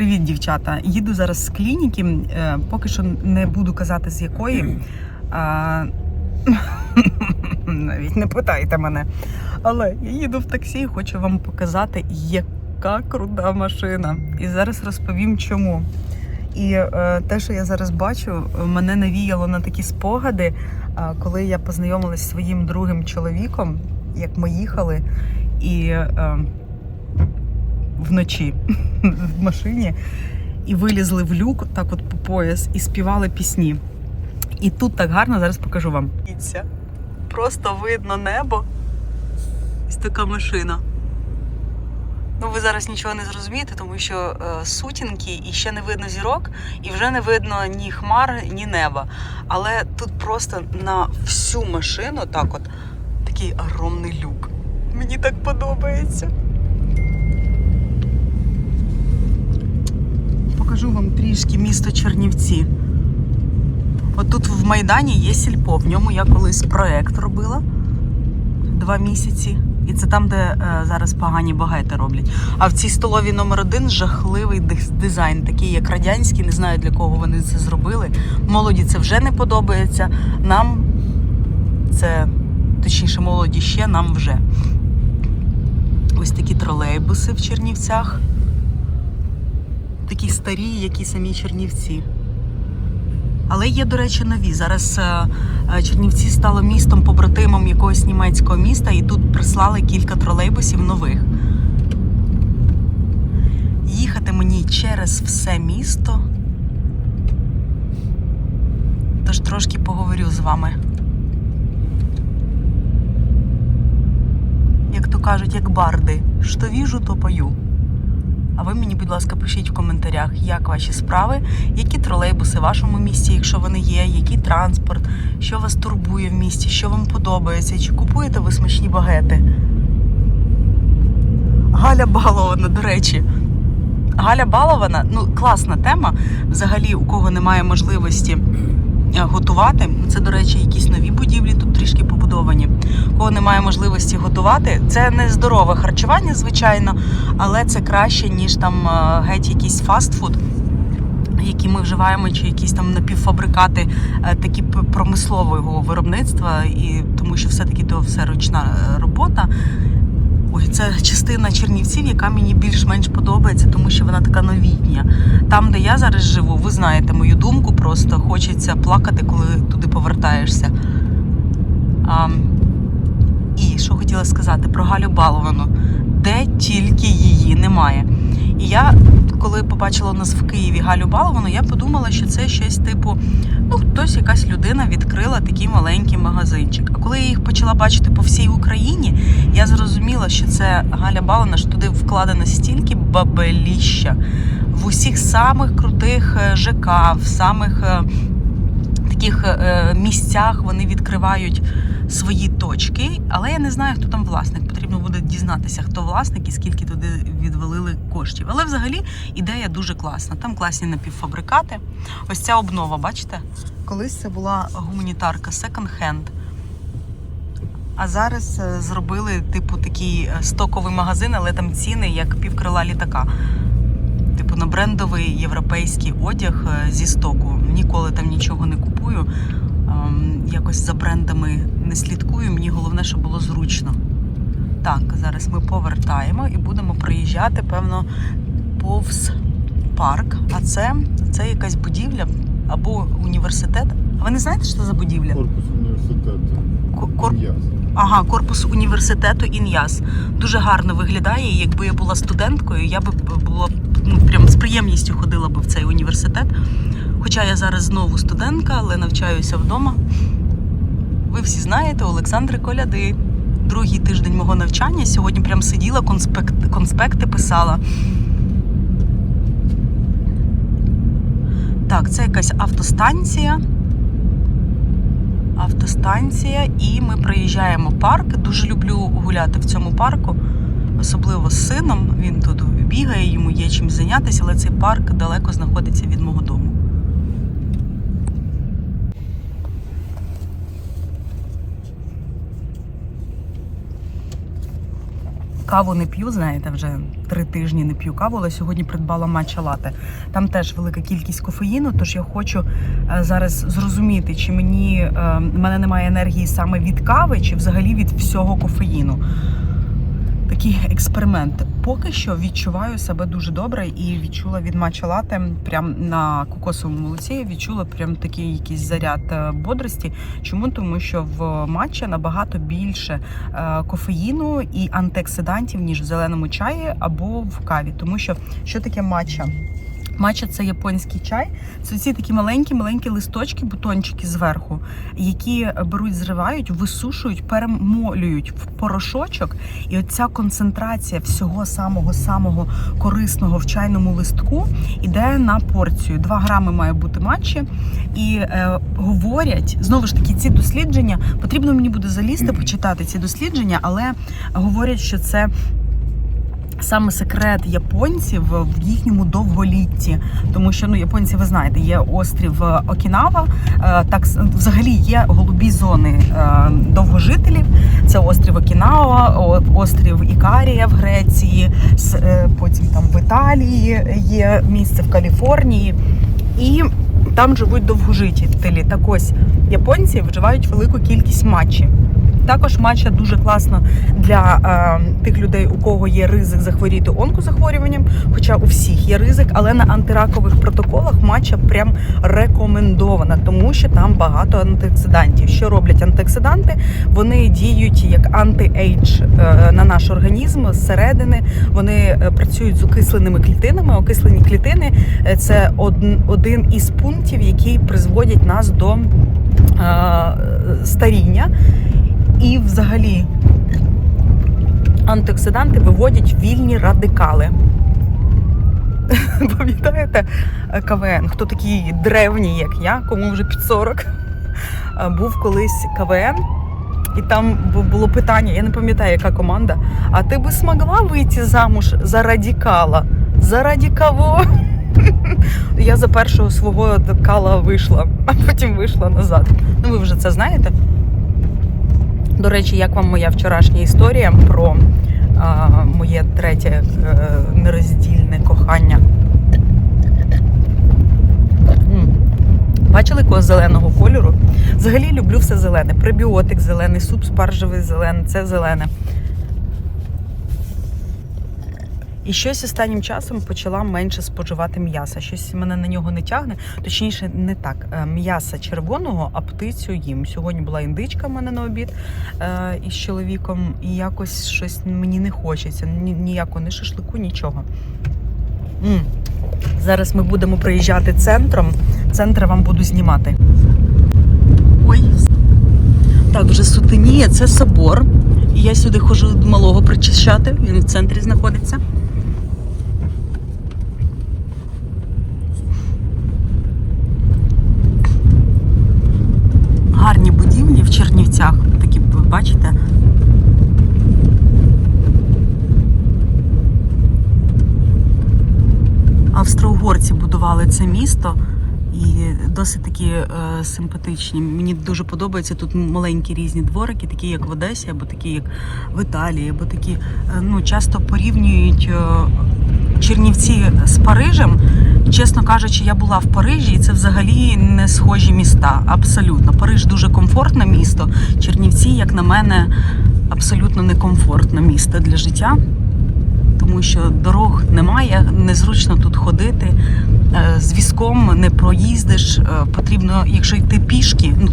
Привіт, дівчата. Їду зараз з клініки. е, Поки що не буду казати з якої. А... Навіть не питайте мене. Але я їду в таксі і хочу вам показати, яка крута машина. І зараз розповім чому. І е, те, що я зараз бачу, мене навіяло на такі спогади, а, коли я познайомилась зі своїм другим чоловіком, як ми їхали, і е, вночі в машині і вилізли в люк так от по пояс і співали пісні. І тут так гарно зараз покажу вам. Просто видно небо. Ось така машина. Ну, ви зараз нічого не зрозумієте, тому що е, сутінки і ще не видно зірок, і вже не видно ні хмар, ні неба. Але тут просто на всю машину так от такий огромний люк. Мені так подобається. Покажу вам трішки місто Чернівці. От тут в Майдані є сільпо. В ньому я колись проект робила два місяці. І це там, де е, зараз погані багети роблять. А в цій столовій номер один жахливий дизайн, такий як радянський. Не знаю для кого вони це зробили. Молоді це вже не подобається. Нам це точніше, молоді ще, нам вже. Ось такі тролейбуси в Чернівцях. Такі старі, які самі Чернівці. Але є, до речі, нові. Зараз е, е, Чернівці стало містом побратимом якогось німецького міста, і тут прислали кілька тролейбусів нових. Їхати мені через все місто. Тож трошки поговорю з вами. Як то кажуть, як барди, що віжу, то пою. Ви мені, будь ласка, пишіть в коментарях, як ваші справи, які тролейбуси в вашому місті, якщо вони є, який транспорт, що вас турбує в місті, що вам подобається, чи купуєте ви смачні багети. Галя Балована, до речі. Галя Балована, ну класна тема. Взагалі, у кого немає можливості е, готувати. Це, до речі, якісь нові будівлі. Кого немає можливості готувати. Це не здорове харчування, звичайно, але це краще, ніж там е, геть якийсь фастфуд. Які ми вживаємо, чи якісь там напівфабрикати, е, такі промислового виробництва, і тому що все-таки то все ручна е, робота. Ой, це частина Чернівців, яка мені більш-менш подобається, тому що вона така новітня. Там, де я зараз живу, ви знаєте мою думку, просто хочеться плакати, коли туди повертаєшся. А, і що хотіла сказати про Галю Баловану, де тільки її немає. І я, коли побачила у нас в Києві Галю Баловану, я подумала, що це щось типу, ну, хтось, якась людина відкрила такий маленький магазинчик. А коли я їх почала бачити по всій Україні, я зрозуміла, що це Галя Балана, що туди вкладено стільки бабеліща в усіх самих крутих е, ЖК, в самих таких е, місцях вони відкривають свої точки. Але я не знаю, хто там власник. Потрібно буде дізнатися, хто власник і скільки туди відвалили коштів. Але взагалі ідея дуже класна. Там класні напівфабрикати. Ось ця обнова, бачите? Колись це була гуманітарка секонд-хенд. А зараз е, зробили типу такий е, стоковий магазин, але там ціни як півкрила літака. Типу на брендовий європейський одяг зі стоку. Ніколи там нічого не купую. Ем, Якось за брендами не слідкую. Мені головне, щоб було зручно. Так, зараз ми повертаємо і будемо проїжджати, певно, повз парк. А це, це якась будівля або університет. А ви не знаєте, що це за будівля? Корпус університету. Кор-. Ага, корпус університету Ін'яс. Дуже гарно виглядає. Якби я була студенткою, я би була ну, прям з приємністю ходила би в цей університет. Хоча я зараз знову студентка, але навчаюся вдома. Ви всі знаєте, Олександри Коляди. Другий тиждень мого навчання. Сьогодні прям сиділа, конспект, конспекти писала. Так, це якась автостанція автостанція, і ми проїжджаємо парк. Дуже люблю гуляти в цьому парку, особливо з сином. Він тут бігає, йому є чим зайнятися, але цей парк далеко знаходиться від мого дому. Каву не п'ю, знаєте, вже три тижні не п'ю каву, але сьогодні придбала матча лате. Там теж велика кількість кофеїну, тож я хочу е, зараз зрозуміти, чи мені е, в мене немає енергії саме від кави, чи взагалі від всього кофеїну. Такий експеримент. Поки що відчуваю себе дуже добре і відчула від матча лати прям на кокосовому молоці. Відчула прям такий якийсь заряд е, бодрості. Чому? Тому що в матчі набагато більше е, кофеїну і антиоксидантів, ніж в зеленому чаї або в каві. Тому що що таке матча? Матча це японський чай. Це ці такі маленькі, маленькі листочки, бутончики зверху, які беруть, зривають, висушують, перемолюють в порошочок. І оця концентрація всього самого самого корисного в чайному листку іде на порцію. 2 грами має бути матчі. І е, говорять знову ж таки, ці дослідження потрібно мені буде залізти, почитати ці дослідження, але говорять, що це. Саме секрет японців в їхньому довголітті, тому що ну японці, ви знаєте, є острів е, Окінава. е, Так взагалі є голубі зони е, довгожителів. Це острів Окінава, острів Ікарія в Греції, потім там в Італії є місце в Каліфорнії. І там живуть довгожителі. Так ось японці вживають велику кількість матчі. Також матча дуже класно для е, тих людей, у кого є ризик захворіти онкозахворюванням. Хоча у всіх є ризик, але на антиракових протоколах матча прям рекомендована, тому що там багато антиоксидантів. Що роблять антиоксиданти? Вони діють як анти-ейдж е, на наш організм зсередини. Вони е, працюють з окисленими клітинами. Окислені клітини е, це од- один із пунктів, які призводять нас до е, старіння. І взагалі антиоксиданти виводять вільні радикали. Пам'ятаєте КВН? Хто такі древні, як я, кому вже під 40, е, був колись КВН, і там було питання, я не пам'ятаю, яка команда. А ти би змогла вийти замуж за радикала? Заради кого? Я за першого свого кала вийшла, а потім вийшла назад. Ну, ви вже це знаєте. До речі, як вам моя вчорашня історія про а, моє третє е, нероздільне кохання? Бачили кого зеленого кольору? Взагалі люблю все зелене. Пребіотик зелений, суп спаржевий зелений, це зелене. І щось останнім часом почала менше споживати м'яса. Щось мене на нього не тягне. Точніше, не так. Е, М'яса червоного, а птицю їм. Сьогодні була індичка в мене на обід е, із чоловіком, і якось щось мені не хочеться. Ні, ніякого не шашлику, нічого. м Зараз ми будемо приїжджати центром. Центр вам буду знімати. Ой. Так, вже сутеніє, це собор. Я сюди ходжу малого причищати. Він в центрі знаходиться. Гарні будівлі Чернівцях. Такі, ви бачите. Австро-угорці будували це місто і досить такі е, симпатичні. Мені дуже подобається тут маленькі різні дворики, такі як в Одесі, або такі як в Італії, або такі е, ну часто порівнюють е, Чернівці з Парижем. Чесно кажучи, я була в Парижі, і це взагалі не схожі міста. Абсолютно. Париж дуже комфортне місто. Чернівці, як на мене, абсолютно некомфортне місто для життя тому що дорог немає, незручно тут ходити. Е, З візком не проїздиш. Е, Потрібно, якщо йти пішки, ну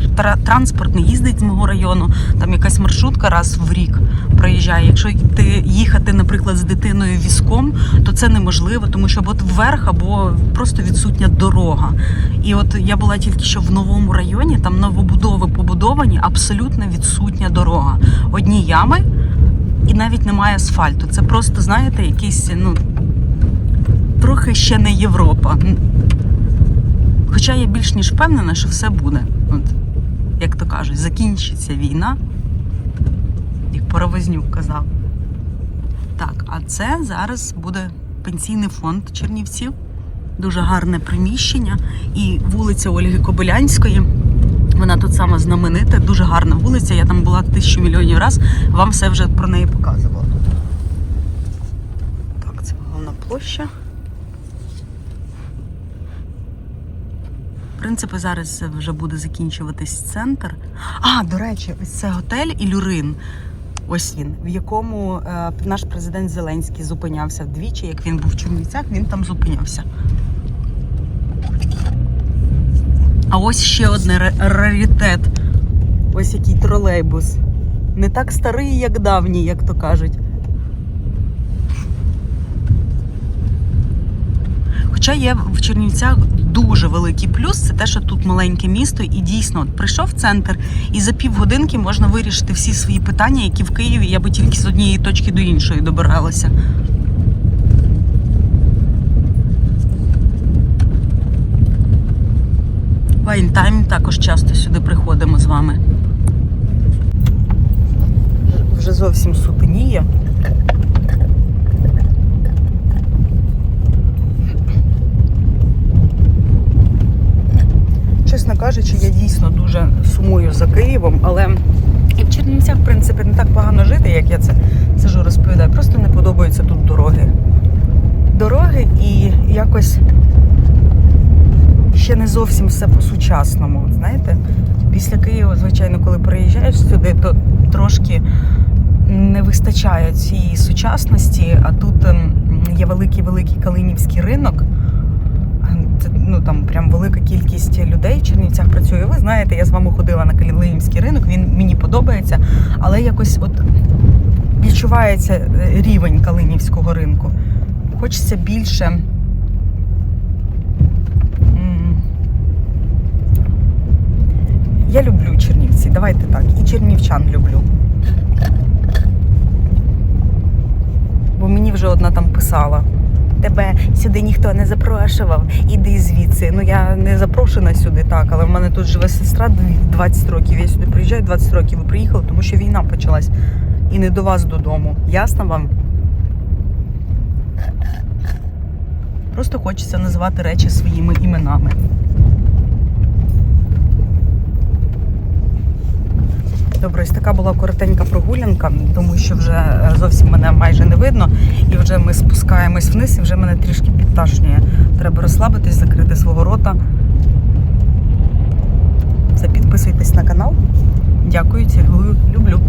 транспорт не їздить з мого району. Там якась маршрутка раз в рік проїжджає. Якщо йти їхати, наприклад, з дитиною візком, то це неможливо, тому що або вверх, або просто відсутня дорога. І от я була тільки що в новому районі, там новобудови побудовані, абсолютно відсутня дорога. Одні ями і навіть немає асфальту. Це просто, знаєте, якийсь, ну, ще не Європа. Хоча я більш ніж впевнена, що все буде. От, як то кажуть, закінчиться війна, як Паровознюк казав. Так, а це зараз буде пенсійний фонд Чернівців. Дуже гарне приміщення. І вулиця Ольги Кобилянської. Вона тут сама знаменита, дуже гарна вулиця. Я там була тисячу мільйонів раз. Вам все вже про неї показувала. площа. В принципі, зараз вже буде закінчуватись центр. А, до речі, ось це готель Ілюрин. Ось він, в якому е, наш президент Зеленський зупинявся вдвічі. Як він був в Чернівцях, він там зупинявся. А ось ще один ра- раритет. Ось який тролейбус. Не так старий, як давній, як то кажуть. Хоча є в Чернівцях дуже великий плюс, це те, що тут маленьке місто, і дійсно от прийшов в центр, і за півгодинки можна вирішити всі свої питання, які в Києві я би тільки з однієї точки до іншої добиралася. Вайнтайм також часто сюди приходимо з вами. Вже зовсім сутеніє. Чесно кажучи, я дійсно дуже сумую за Києвом, але і в Чернівцях, в принципі, не так погано жити, як я це сижу розповідаю. Просто не подобаються тут дороги. Дороги і якось ще не зовсім все по-сучасному. Знаєте, після Києва, звичайно, коли приїжджаєш сюди, то трошки не вистачає цієї сучасності, а тут ем, є великий великий Калинівський ринок. Це, ну там прям велика кількість людей в Чернівцях працює. Ви знаєте, я з вами ходила на Калинівський ринок, він мені подобається, але якось от відчувається е, рівень Калинівського ринку. Хочеться більше. Я люблю Чернівці, давайте так. І чернівчан люблю. Бо мені вже одна там писала. Тебе сюди ніхто не запрошував, іди звідси. Ну я не запрошена сюди, так, але в мене тут живе сестра 20 років. Я сюди приїжджаю 20 років. і приїхала, тому що війна почалась. І не до вас додому. Ясно вам? Просто хочеться називати речі своїми іменами. Добре, ось така була коротенька прогулянка, тому що вже е, зовсім мене майже не видно. І вже ми спускаємось вниз, і вже мене трішки підташнює. Треба розслабитись, закрити свого рота. Це підписуйтесь на канал. Дякую, цілую, люблю.